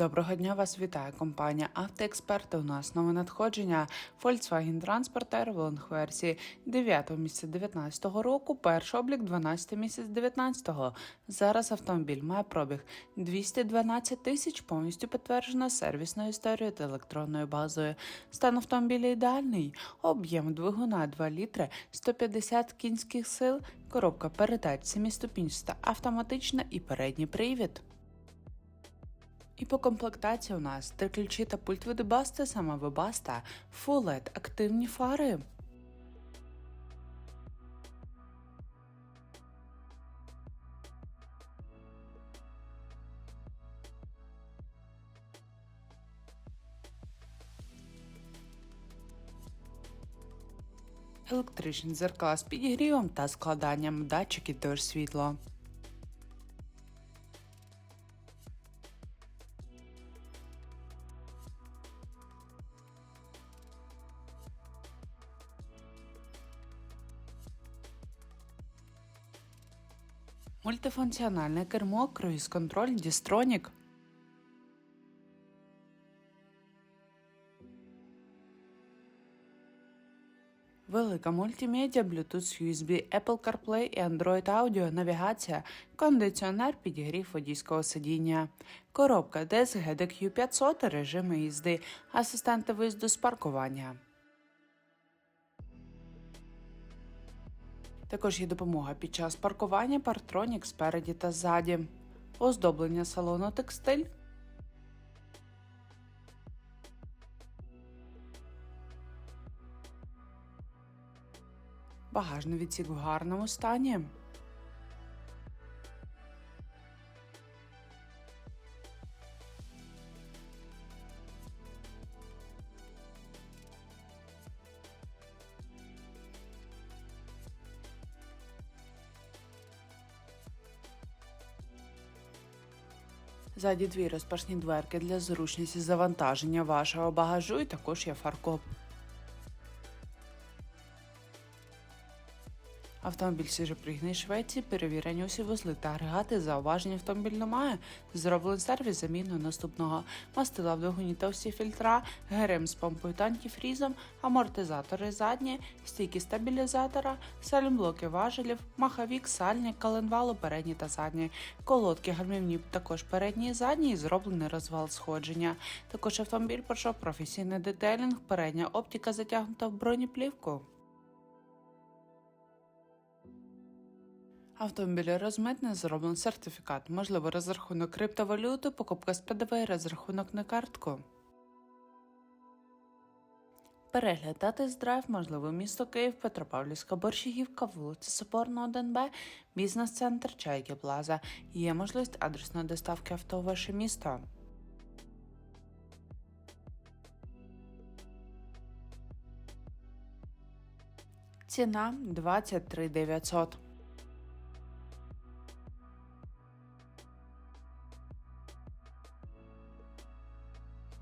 Доброго дня вас вітає компанія Автоексперти. У нас нове надходження Volkswagen Transporter в версії 9 місяця 19 року, перший облік 12 місяць 19. Зараз автомобіль має пробіг 212 тисяч, повністю підтверджено сервісною історією та електронною базою. Стан автомобіля ідеальний, об'єм двигуна 2 літри, 150 кінських сил, коробка передач 7-ступінчаста, автоматична і передній привід. І по комплектації у нас три ключі та пульт від Басти, саме Webaста, Full LED, активні фари. Електричні дзеркала з підігрівом та складанням датчики дощ світло. Мультифункціональне кермо, круїз-контроль, дістронік. Велика мультимедіа, Bluetooth, USB, Apple CarPlay і Android Audio, навігація, кондиціонер, підігрів водійського сидіння, коробка DSG DQ500, режими їзди, асистенти виїзду з паркування. Також є допомога під час паркування, партронік спереді та ззаді, оздоблення салону текстиль. Багажний відсік в гарному стані. Ззаді дві розпашні дверки для зручності завантаження вашого багажу і також є фаркоп. Автомобіль свіжопригнаний Швеції, перевірені усі вузли та агрегати, зауваження автомобіль немає. Зроблений сервіс заміну наступного мастила в двигуні та всі фільтра, ГРМ з помпою та антифрізом, амортизатори задні, стійки стабілізатора, сальмблоки важелів, маховік, сальник, коленвалу передні та задні, колодки гальмівні також передні і задні і зроблений розвал сходження. Також автомобіль пройшов професійний детейлінг, передня оптика затягнута в бронеплівку. Автомобіль розмитне зроблений сертифікат, можливо розрахунок криптовалюти, покупка з ПДВ, розрахунок на картку. Перегляд та тест-драйв можливо місто Київ, Петропавлівська, Борщагівка, вулиця Соборна, 1Б, бізнес-центр Чайки Плаза. Є можливість адресної доставки авто в ваше місто. Ціна 23 900.